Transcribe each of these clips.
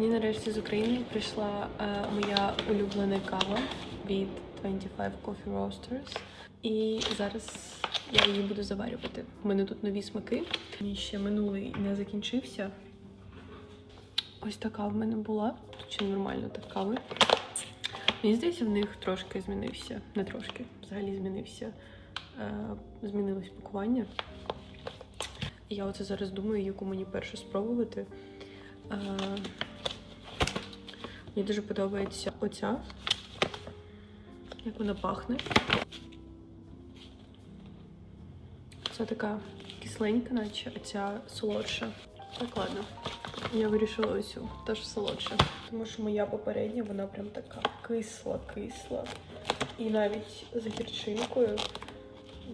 Мені нарешті з України прийшла е, моя улюблена кава від 25 Coffee Roasters. І зараз я її буду заварювати. У мене тут нові смаки. Мені ще минулий не закінчився. Ось така в мене була. Ще нормально так кави. Мені здається, в них трошки змінився. Не трошки, взагалі змінився. Е, змінилось пакування. Я оце зараз думаю, яку мені першу спробувати. Е, мені дуже подобається оця, як вона пахне. Це така кисленька, наче, а ця солодша. Так, ладно. Я вирішила оцю, теж солодша. Тому що моя попередня, вона прям така кисла-кисла. І навіть з гірчинкою.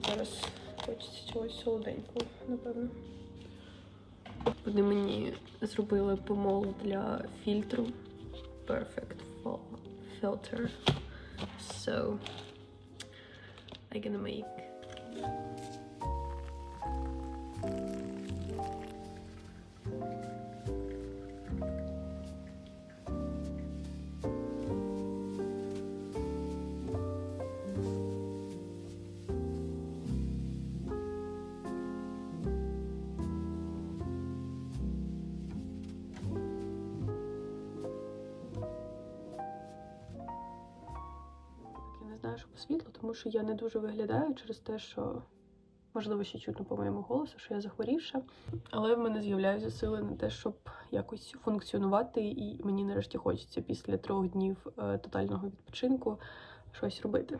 Зараз хочеться чогось солоденького, напевно. Вони мені зробили помол для фільтру. Perfect fil- filter. So I'm gonna make що я не дуже виглядаю через те, що можливо ще чутно по моєму голосу, що я захворівша. Але в мене з'являються сили на те, щоб якось функціонувати, і мені нарешті хочеться після трьох днів е, тотального відпочинку щось робити.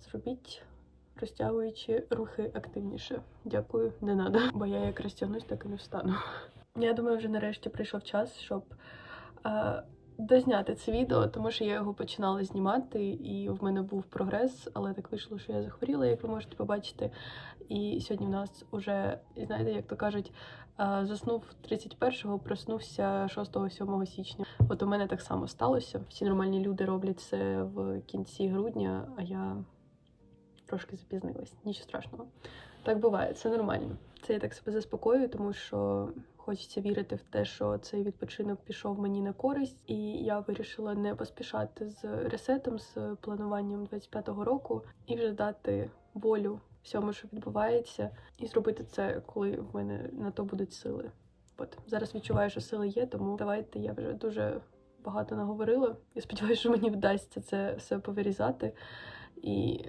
Зробіть. Розтягуючи рухи активніше. Дякую, не надо. Бо я як розтягнусь, так і не встану. Я думаю, вже нарешті прийшов час, щоб е, дозняти це відео, тому що я його починала знімати, і в мене був прогрес, але так вийшло, що я захворіла, як ви можете побачити. І сьогодні в нас уже, знаєте, як то кажуть, е, заснув 31-го, проснувся 6-7 січня. От у мене так само сталося. Всі нормальні люди роблять це в кінці грудня, а я трошки запізнилась. Нічого страшного. Так буває, це нормально. Це я так себе заспокоюю, тому що хочеться вірити в те, що цей відпочинок пішов мені на користь, і я вирішила не поспішати з ресетом, з плануванням 25-го року, і вже дати волю всьому, що відбувається, і зробити це, коли в мене на то будуть сили. От зараз відчуваю, що сили є, тому давайте я вже дуже багато наговорила. Я сподіваюся, що мені вдасться це все повирізати і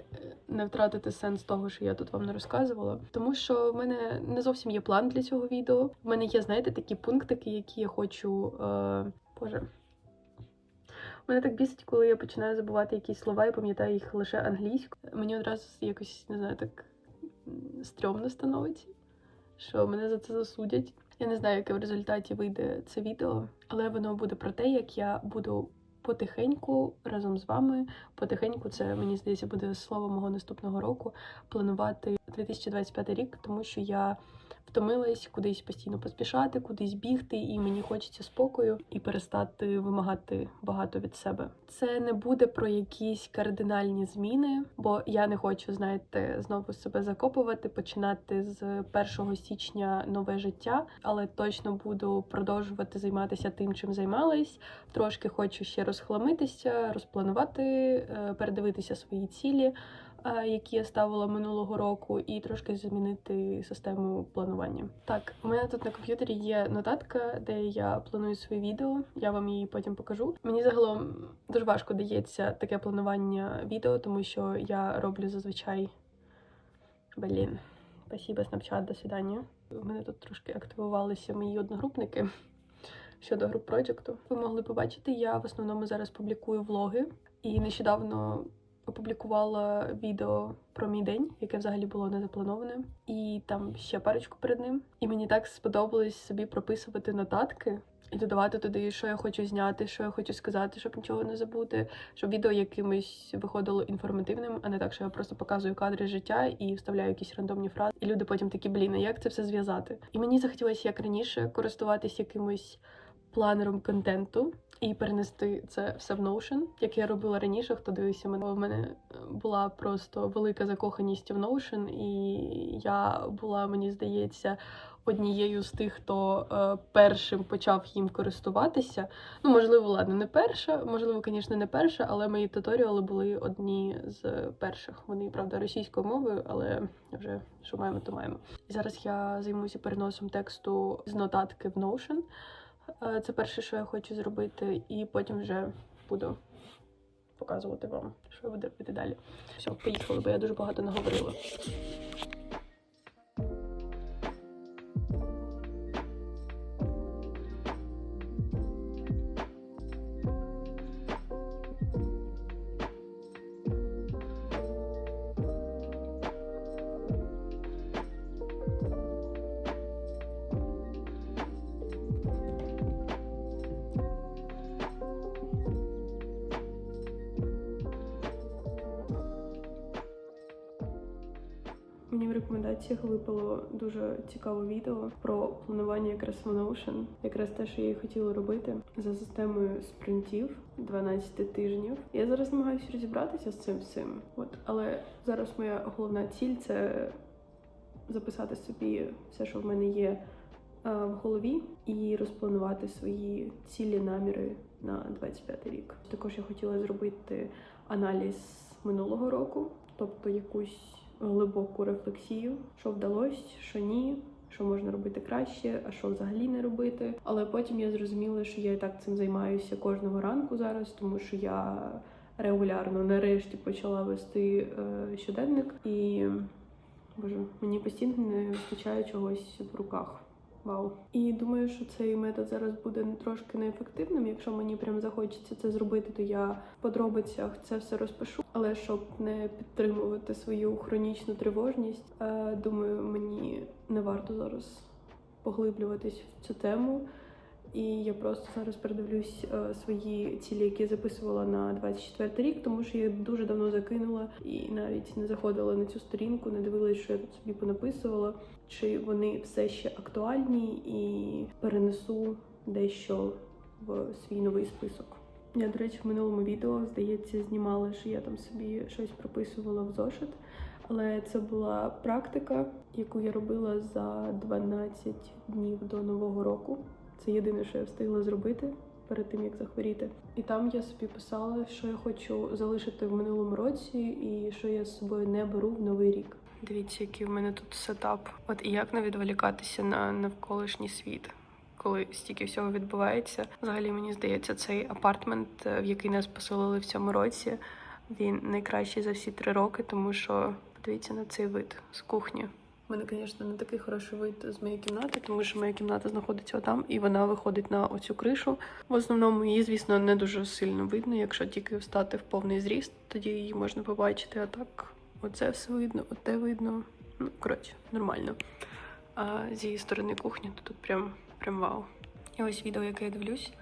не втратити сенс того, що я тут вам не розказувала. Тому що в мене не зовсім є план для цього відео. В мене є, знаєте, такі пунктики, які я хочу. Е... Боже. Мене так бісить, коли я починаю забувати якісь слова і пам'ятаю їх лише англійською. Мені одразу якось не знаю, так стрьомно становиться, що мене за це засудять. Я не знаю, яке в результаті вийде це відео, але воно буде про те, як я буду потихеньку разом з вами. Потихеньку, це мені здається, буде слово мого наступного року. Планувати 2025 рік, тому що я втомилась кудись постійно поспішати, кудись бігти, і мені хочеться спокою і перестати вимагати багато від себе. Це не буде про якісь кардинальні зміни, бо я не хочу, знаєте, знову себе закопувати, починати з 1 січня нове життя, але точно буду продовжувати займатися тим, чим займалась. Трошки хочу ще розхламитися, розпланувати, е, передивитися свої цілі які я ставила минулого року, і трошки змінити систему планування. Так, у мене тут на комп'ютері є нотатка, де я планую свої відео. Я вам її потім покажу. Мені загалом дуже важко дається таке планування відео, тому що я роблю зазвичай. Блін, спасибо, Snapchat, до свидання. У мене тут трошки активувалися мої одногрупники. Щодо груп проєкту, ви могли побачити, я в основному зараз публікую влоги, і нещодавно опублікувала відео про мій день, яке взагалі було не заплановане, і там ще парочку перед ним. І мені так сподобалось собі прописувати нотатки і додавати туди, що я хочу зняти, що я хочу сказати, щоб нічого не забути, щоб відео якимось виходило інформативним, а не так, що я просто показую кадри життя і вставляю якісь рандомні фрази. І люди потім такі, блін, а як це все зв'язати? І мені захотілося як раніше користуватись якимось планером контенту і перенести це все в Notion, як я робила раніше. Хто дивився мене? У мене була просто велика закоханість в Notion, і я була, мені здається, однією з тих, хто е, першим почав їм користуватися. Ну, можливо, ладно, не перша, можливо, звісно, не перша, але мої туторіали були одні з перших. Вони, правда, російською мовою, але вже що маємо, то маємо. Зараз я займуся переносом тексту з нотатки в Notion. Е, Це перше, що я хочу зробити, і потім вже буду показувати вам, що я буду робити далі. Все, поїхали, бо я дуже багато наговорила. Мені в рекомендаціях випало дуже цікаве відео про планування якраз в Notion. Якраз те, що я і хотіла робити за системою спринтів 12 тижнів. Я зараз намагаюся розібратися з цим всім. От, але зараз моя головна ціль це записати собі все, що в мене є е, в голові, і розпланувати свої цілі наміри на 25 рік. Також я хотіла зробити аналіз минулого року, тобто якусь глибоку рефлексію, що вдалося, що ні, що можна робити краще, а що взагалі не робити. Але потім я зрозуміла, що я і так цим займаюся кожного ранку зараз, тому що я регулярно нарешті почала вести е, щоденник, і боже, мені постійно не вистачає чогось в руках. Вау. І думаю, що цей метод зараз буде трошки неефективним. Якщо мені прям захочеться це зробити, то я в подробицях це все розпишу. Але щоб не підтримувати свою хронічну тривожність, е, думаю, мені не варто зараз поглиблюватись в цю тему. І я просто зараз передивлюсь е, свої цілі, які записувала на 24 рік, тому що я дуже давно закинула і навіть не заходила на цю сторінку, не дивилась, що я тут собі понаписувала, чи вони все ще актуальні, і перенесу дещо в свій новий список. Я, до речі, в минулому відео, здається, знімала, що я там собі щось прописувала в зошит. Але це була практика, яку я робила за 12 днів до Нового року. Це єдине, що я встигла зробити перед тим, як захворіти. І там я собі писала, що я хочу залишити в минулому році, і що я з собою не беру в новий рік. Дивіться, який в мене тут сетап. От і як не відволікатися на навколишній світ. Коли стільки всього відбувається, взагалі мені здається, цей апартмент, е, в який нас поселили в цьому році, він найкращий за всі три роки, тому що подивіться на цей вид з кухні. Мене, звісно, не такий хороший вид з моєї кімнати, тому що моя кімната знаходиться отам, і вона виходить на оцю кришу. В основному її, звісно, не дуже сильно видно. Якщо тільки встати в повний зріст, тоді її можна побачити. А так, оце все видно, оте видно. Ну, коротше, нормально. А з її сторони кухні, то тут прям, прям вау. І ось відео, яке я дивлюсь,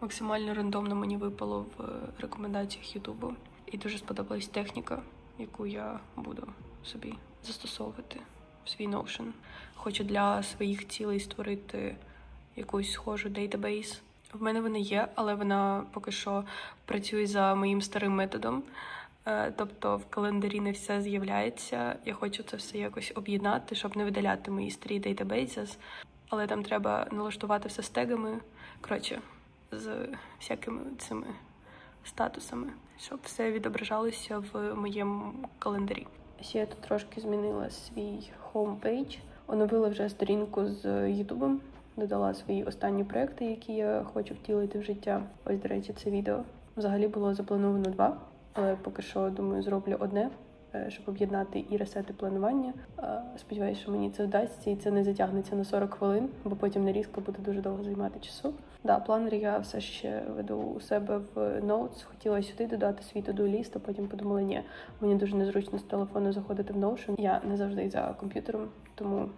максимально рандомно мені випало в рекомендаціях Ютубу. І дуже сподобалась техніка, яку я буду собі застосовувати свій Notion. Хочу для своїх цілей створити якусь схожу дейтабейс. В мене вона є, але вона поки що працює за моїм старим методом. Е, Тобто в календарі не все з'являється. Я хочу це все якось об'єднати, щоб не видаляти мої старі дейтабейси. Але там треба налаштувати все з тегами. Коротше, з всякими цими статусами, щоб все відображалося в моєму календарі. Ще трошки змінила свій хоумпейдж, оновила вже сторінку з Ютубом, додала свої останні проекти, які я хочу втілити в життя. Ось, до речі, це відео. Взагалі було заплановано два, але поки що думаю, зроблю одне, е, щоб об'єднати і ресети планування. Сподіваюся, що мені це вдасться і це не затягнеться на 40 хвилин, бо потім нарізка буде дуже довго займати часу. Да, планер я все ще веду у себе в Notes. Хотіла сюди додати свій to-do ліст, а потім подумала, ні, мені дуже незручно з телефону заходити в Notion. Я не завжди за комп'ютером, тому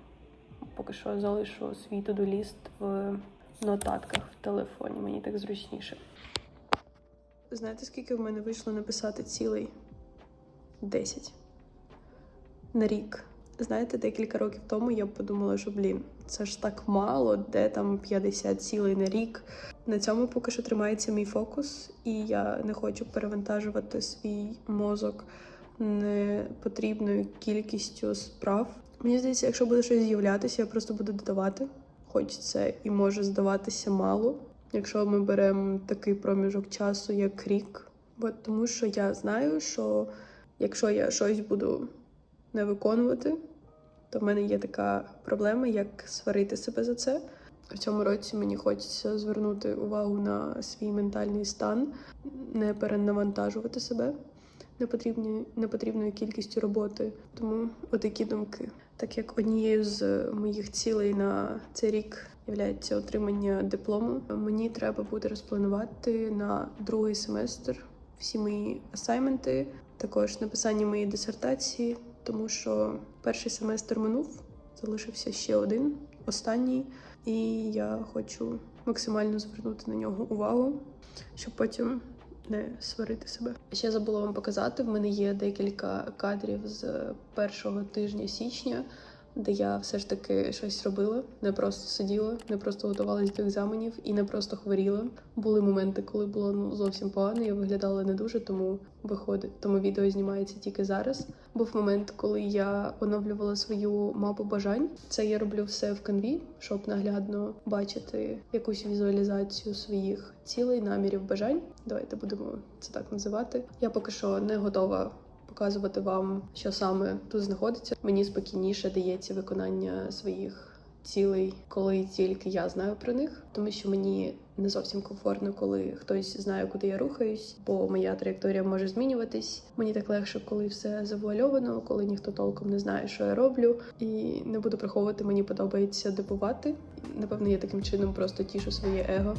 поки що залишу свій to-do ліст в нотатках в телефоні. Мені так зручніше. Знаєте, скільки в мене вийшло написати цілий? 10. На рік. Знаєте, декілька років тому я подумала, що блін, це ж так мало, де там 50 цілей на рік. На цьому поки що тримається мій фокус, і я не хочу перевантажувати свій мозок непотрібною кількістю справ. Мені здається, якщо буде щось з'являтися, я просто буду додавати. Хоч це і може здаватися мало, якщо ми беремо такий проміжок часу, як рік. Бо тому що я знаю, що якщо я щось буду не виконувати, то в мене є така проблема, як сварити себе за це. В цьому році мені хочеться звернути увагу на свій ментальний стан, не перенавантажувати себе непотрібні, непотрібною кількістю роботи. Тому отакі думки. Так як однією з моїх цілей на цей рік є отримання диплому, мені треба буде розпланувати на другий семестр всі мої асайменти, також написання моєї дисертації, тому що перший семестр минув, залишився ще один, останній, і я хочу максимально звернути на нього увагу, щоб потім не сварити себе. Ще забула вам показати. В мене є декілька кадрів з першого тижня січня, де я все ж таки щось робила, не просто сиділа, не просто готувалась до екзаменів і не просто хворіла. Були моменти, коли було ну зовсім погано. Я виглядала не дуже, тому виходить. Тому відео знімається тільки зараз. Був момент, коли я оновлювала свою мапу бажань. Це я роблю все в канві, щоб наглядно бачити якусь візуалізацію своїх цілей, намірів, бажань. Давайте будемо це так називати. Я поки що не готова показувати вам, що саме тут знаходиться. Мені спокійніше дається виконання своїх цілей, коли тільки я знаю про них, тому що мені не зовсім комфортно, коли хтось знає, куди я рухаюсь, бо моя траєкторія може змінюватись. Мені так легше, коли все завуальовано, коли ніхто толком не знає, що я роблю, і не буду приховувати, мені подобається дивувати. Напевно, я таким чином просто тішу своє его.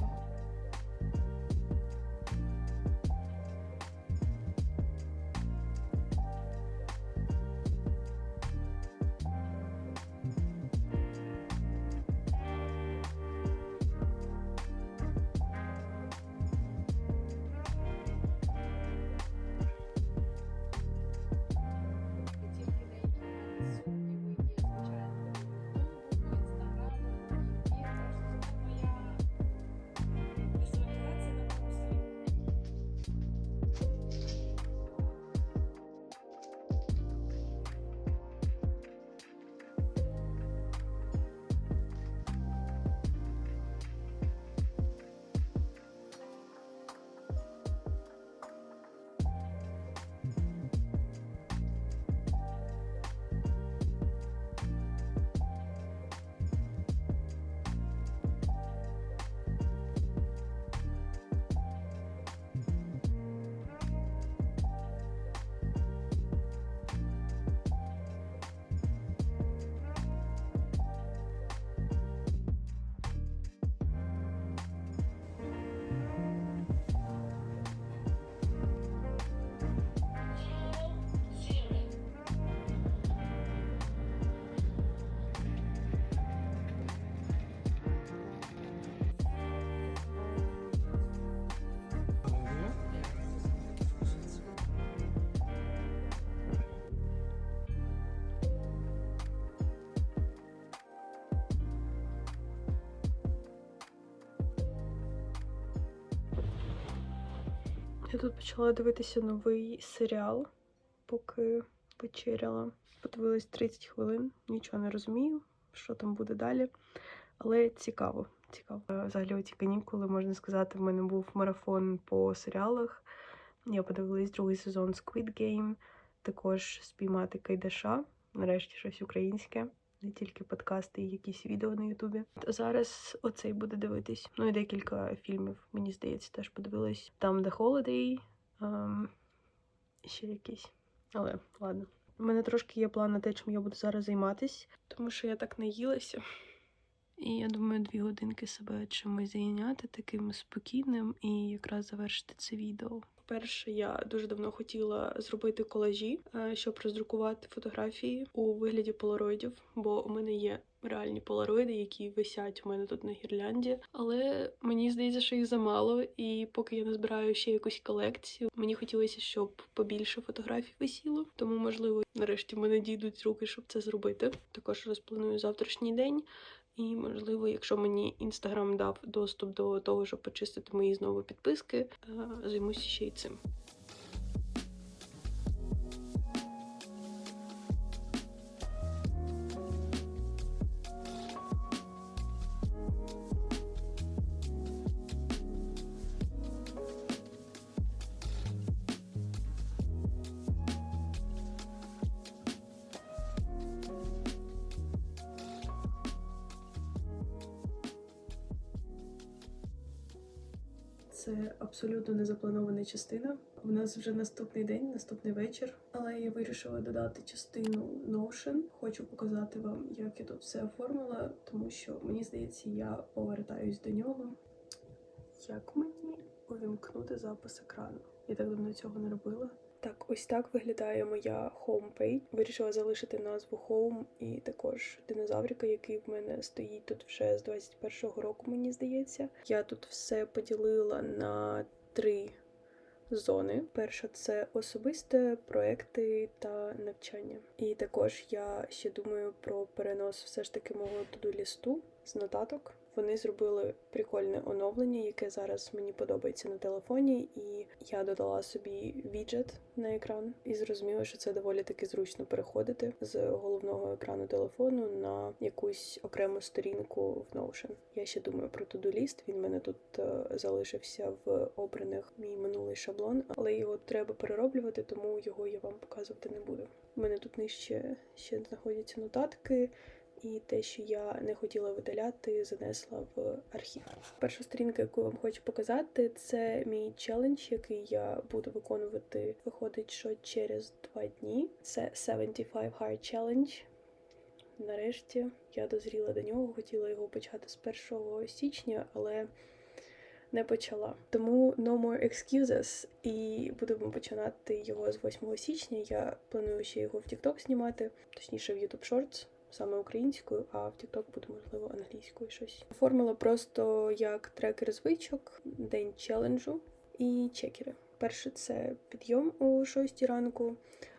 Я тут почала дивитися новий серіал, поки вечеряла. Подивилась 30 хвилин, нічого не розумію, що там буде далі. Але цікаво. цікаво. Е, Взагалі, ці канікули, можна сказати, в мене був марафон по серіалах. Я подивилась другий сезон Squid Game, також спіймати Кайдаша. Нарешті щось українське, не тільки подкасти і якісь відео на Ютубі. Зараз оцей буде дивитись. Ну і декілька фільмів, мені здається, теж подивилась. Там Holiday, ем, ще якісь. Але ладно. У мене трошки є план на те, чим я буду зараз займатись, тому що я так наїлася. І я думаю, дві годинки себе чимось зайняти таким спокійним і якраз завершити це відео. Перше, я дуже давно хотіла зробити колажі, е, щоб роздрукувати фотографії у вигляді полароїдів, бо у мене є реальні полароїди, які висять у мене тут на гірлянді. Але мені здається, що їх замало, і поки я не збираю ще якусь колекцію, мені хотілося, щоб побільше фотографій висіло. Тому, можливо, нарешті в мене дійдуть руки, щоб це зробити. Також розпланую завтрашній день. І, можливо, якщо мені інстаграм дав доступ до того, щоб почистити мої знову підписки, займусь займуся ще й цим. Абсолютно незапланована частина. У нас вже наступний день, наступний вечір. Але я вирішила додати частину Notion. Хочу показати вам, як я тут все оформила, тому що мені здається, я повертаюсь до нього. Як мені увімкнути запис екрану? Я так давно цього не робила. Так, ось так виглядає моя homepage. Вирішила залишити назву Home і також динозаврика, який в мене стоїть тут вже з 21-го року, мені здається. Я тут все поділила на три зони. Перша це особисте, проекти та навчання. І також я ще думаю про перенос все ж таки мого туду лісту з нотаток. Вони зробили прикольне оновлення, яке зараз мені подобається на телефоні, і я додала собі віджет на екран і зрозуміла, що це доволі таки зручно переходити з головного екрану телефону на якусь окрему сторінку в Notion. Я ще думаю про to-do. Він мене тут е, залишився в обраних мій минулий шаблон, але його треба перероблювати, тому його я вам показувати не буду. У мене тут нижче ще знаходяться нотатки. І те, що я не хотіла видаляти, занесла в архів. Перша сторінка, яку я вам хочу показати, це мій челендж, який я буду виконувати. Виходить, що через два дні. Це 75 Hard Challenge. Нарешті я дозріла до нього, хотіла його почати з 1 січня, але не почала. Тому no more excuses. І будемо починати його з 8 січня. Я планую ще його в TikTok знімати, точніше в YouTube Shorts саме українською, а в TikTok буде, можливо, англійською щось. Оформила просто як трекер звичок, день челенджу і чекери. Перше це підйом о 6 ранку,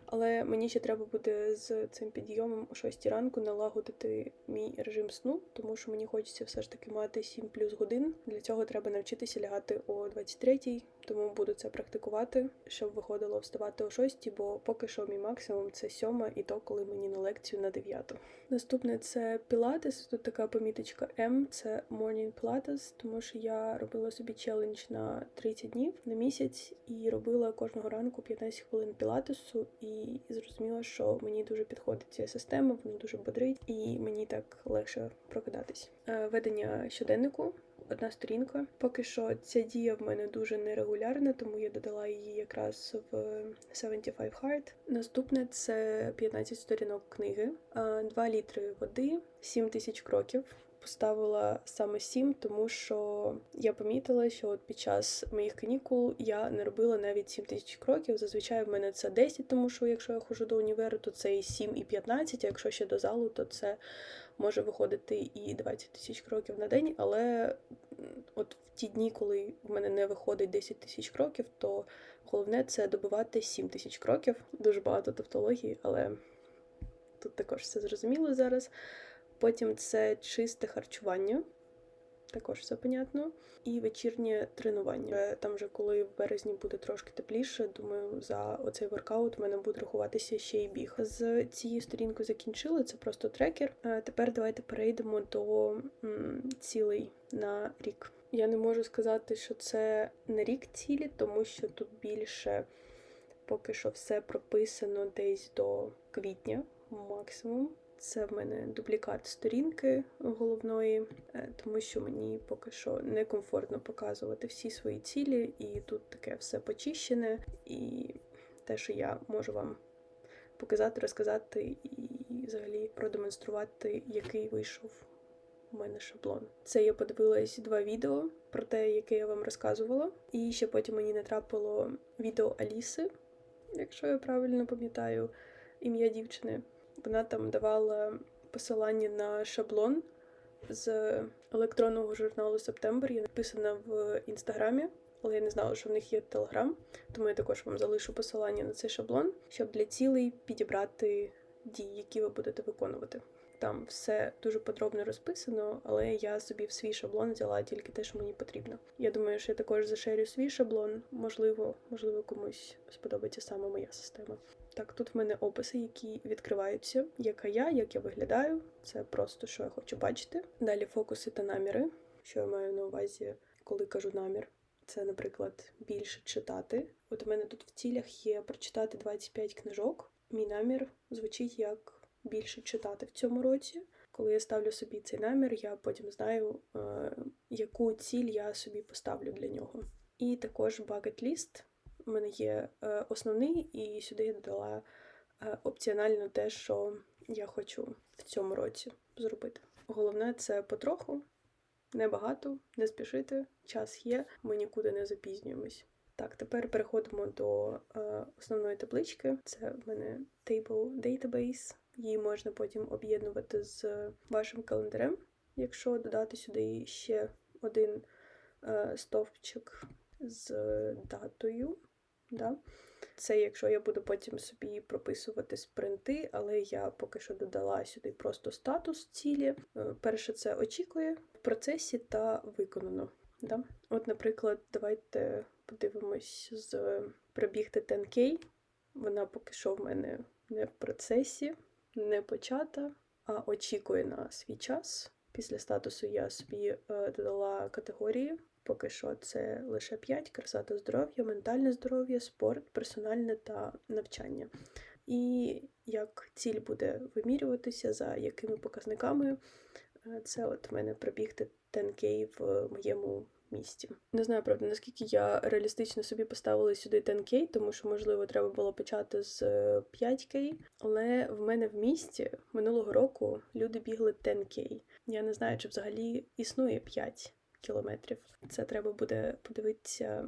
але мені ще треба буде з цим підйомом о 6 ранку налагодити мій режим сну, тому що мені хочеться все ж таки мати 7 плюс годин. Для цього треба навчитися лягати о 23 тому буду це практикувати, щоб виходило вставати о 6, бо поки що мій максимум це 7, і то коли мені на лекцію на 9. Наступне це пілатес. Тут така поміточка М, це Morning Pilates, тому що я робила собі челендж на 30 днів на місяць і робила кожного ранку 15 хвилин пілатесу, і зрозуміла, що мені дуже підходить ця система, вона дуже бодрить, і мені так легше прокидатись. Е, Ведення щоденнику одна сторінка. Поки що ця дія в мене дуже нерегулярна, тому я додала її якраз в 75 Hard. Наступне це 15 сторінок книги, 2 літри води, 7 тисяч кроків. Поставила саме 7, тому що я помітила, що от під час моїх канікул я не робила навіть 7 тисяч кроків. Зазвичай в мене це 10, тому що якщо я ходжу до універу, то це і 7, і 15, а якщо ще до залу, то це може виходити і 20 тисяч кроків на день. Але от в ті дні, коли в мене не виходить 10 тисяч кроків, то головне це добивати 7 тисяч кроків. Дуже багато тавтології, але тут також все зрозуміло зараз. Потім це чисте харчування, також все понятно. І вечірнє тренування. Там вже коли в березні буде трошки тепліше, думаю, за оцей воркаут в мене буде рахуватися ще й біг. З цією сторінкою закінчили, це просто трекер. Тепер давайте перейдемо до цілей на рік. Я не можу сказати, що це на рік цілі, тому що тут більше поки що все прописано десь до квітня максимум. Це в мене дублікат сторінки головної, е, тому що мені поки що некомфортно показувати всі свої цілі, і тут таке все почищене, і те, що я можу вам показати, розказати і взагалі продемонструвати, який вийшов у мене шаблон. Це я подивилась два відео про те, яке я вам розказувала, і ще потім мені натрапило відео Аліси, якщо я правильно пам'ятаю ім'я дівчини. Вона там давала посилання на шаблон з електронного журналу Септембр. Я написана в інстаграмі, але я не знала, що в них є телеграм, тому я також вам залишу посилання на цей шаблон, щоб для цілей підібрати дії, які ви будете виконувати. Там все дуже подробно розписано, але я собі в свій шаблон взяла тільки те, що мені потрібно. Я думаю, що я також зашерю свій шаблон. Можливо, можливо, комусь сподобається саме моя система. Так, тут в мене описи, які відкриваються, яка я, як я виглядаю. Це просто що я хочу бачити. Далі фокуси та наміри. Що я маю на увазі, коли кажу намір. Це, наприклад, більше читати. От у мене тут в цілях є прочитати 25 книжок. Мій намір звучить як більше читати в цьому році. Коли я ставлю собі цей намір, я потім знаю, е, яку ціль я собі поставлю для нього. І також bucket list. У мене є е, основний, і сюди я додала е, опціонально те, що я хочу в цьому році зробити. Головне це потроху, небагато, не спішити, час є, ми нікуди не запізнюємось. Так, тепер переходимо до е, основної таблички. Це в мене Table Database. Її можна потім об'єднувати з вашим календарем, якщо додати сюди ще один е, стовпчик з датою. Да? Це якщо я буду потім собі прописувати спринти, але я поки що додала сюди просто статус цілі. Е, Перше, це очікує в процесі та виконано. Да? От, наприклад, давайте подивимось з пробігти 10К. Вона поки що в мене не в процесі, не почата, а очікує на свій час. Після статусу я собі е, додала категорії. Поки що це лише 5: краса та здоров'я, ментальне здоров'я, спорт, персональне та навчання. І як ціль буде вимірюватися, за якими показниками, Е, це от в мене пробігти 10К в моєму місті. Не знаю, правда, наскільки я реалістично собі поставила сюди 10К, тому що, можливо, треба було почати з 5К. Але в мене в місті минулого року люди бігли 10К. Я не знаю, чи взагалі існує 5 кілометрів. Це треба буде подивитися,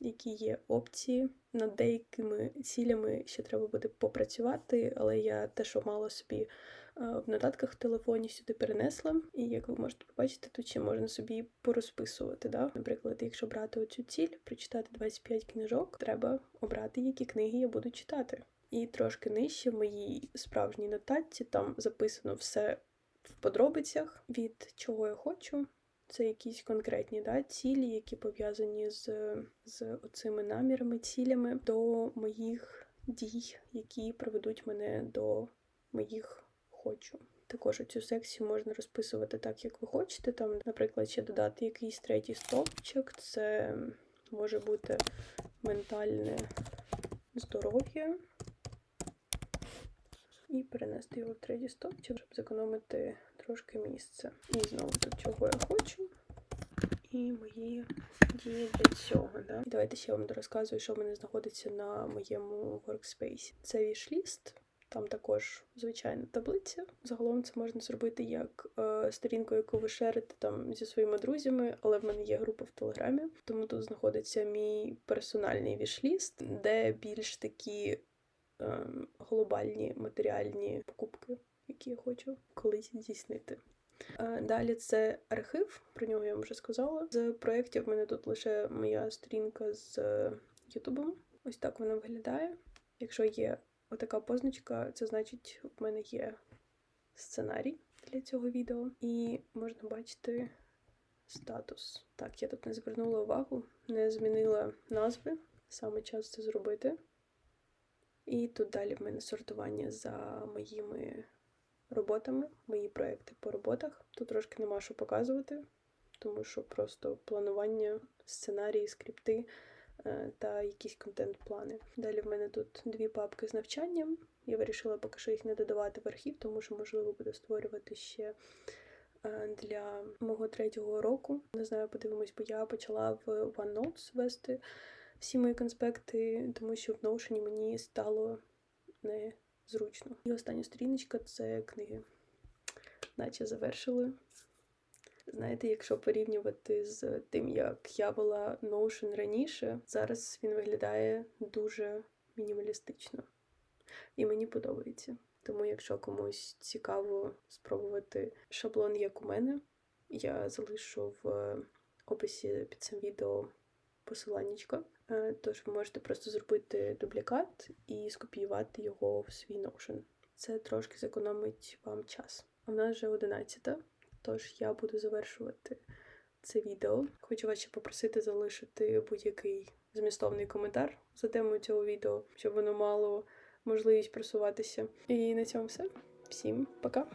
які є опції. Над деякими цілями ще треба буде попрацювати, але я те, що мала собі в нотатках в телефоні сюди перенесла. І як ви можете побачити, тут ще можна собі порозписувати. Да? Наприклад, якщо брати оцю ціль, прочитати 25 книжок, треба обрати, які книги я буду читати. І трошки нижче в моїй справжній нотатці там записано все в подробицях, від чого я хочу. Це якісь конкретні да, цілі, які пов'язані з з оцими намірами, цілями до моїх дій, які приведуть мене до моїх хочу. Також цю секцію можна розписувати так, як ви хочете. Там, наприклад, ще додати якийсь третій стовпчик. Це може бути ментальне здоров'я. І перенести його в третій стовпчик, щоб зекономити трошки місця. І знову тут чого я хочу. І мої дії для цього. Да? І давайте ще я вам розказую, що в мене знаходиться на моєму workspace. Це вішліст. Там також звичайна таблиця. Загалом це можна зробити як е, сторінку, яку ви шерите там зі своїми друзями, але в мене є група в Телеграмі, тому тут знаходиться мій персональний вішліст, де більш такі глобальні матеріальні покупки, які я хочу колись здійснити. Е, далі це архів, про нього я вам вже сказала. З проєктів в мене тут лише моя сторінка з Ютубом. Ось так вона виглядає. Якщо є Отака позначка, це значить, в мене є сценарій для цього відео, і можна бачити статус. Так, я тут не звернула увагу, не змінила назви, саме час це зробити. І тут далі в мене сортування за моїми роботами, мої проекти по роботах. Тут трошки нема що показувати, тому що просто планування, сценарії, скрипти. Е, та якісь контент-плани. Далі в мене тут дві папки з навчанням. Я вирішила поки що їх не додавати в архів, тому що, можливо, буде створювати ще е, для мого третього року. Не знаю, подивимось, бо я почала в OneNote вести всі мої конспекти, тому що в Notion мені стало незручно. І остання сторіночка це книги, наче завершили. Знаєте, якщо порівнювати з тим, як я вела Notion раніше, зараз він виглядає дуже мінімалістично. І мені подобається. Тому, якщо комусь цікаво спробувати шаблон, як у мене, я залишу в описі під цим відео посиланнячко. Е, тож ви можете просто зробити дублікат і скопіювати його в свій Notion. це трошки зекономить вам час. А в нас вже 11, тож я буду завершувати це відео. Хочу вас ще попросити залишити будь-який змістовний коментар за темою цього відео, щоб воно мало можливість просуватися. І на цьому все. Всім пока!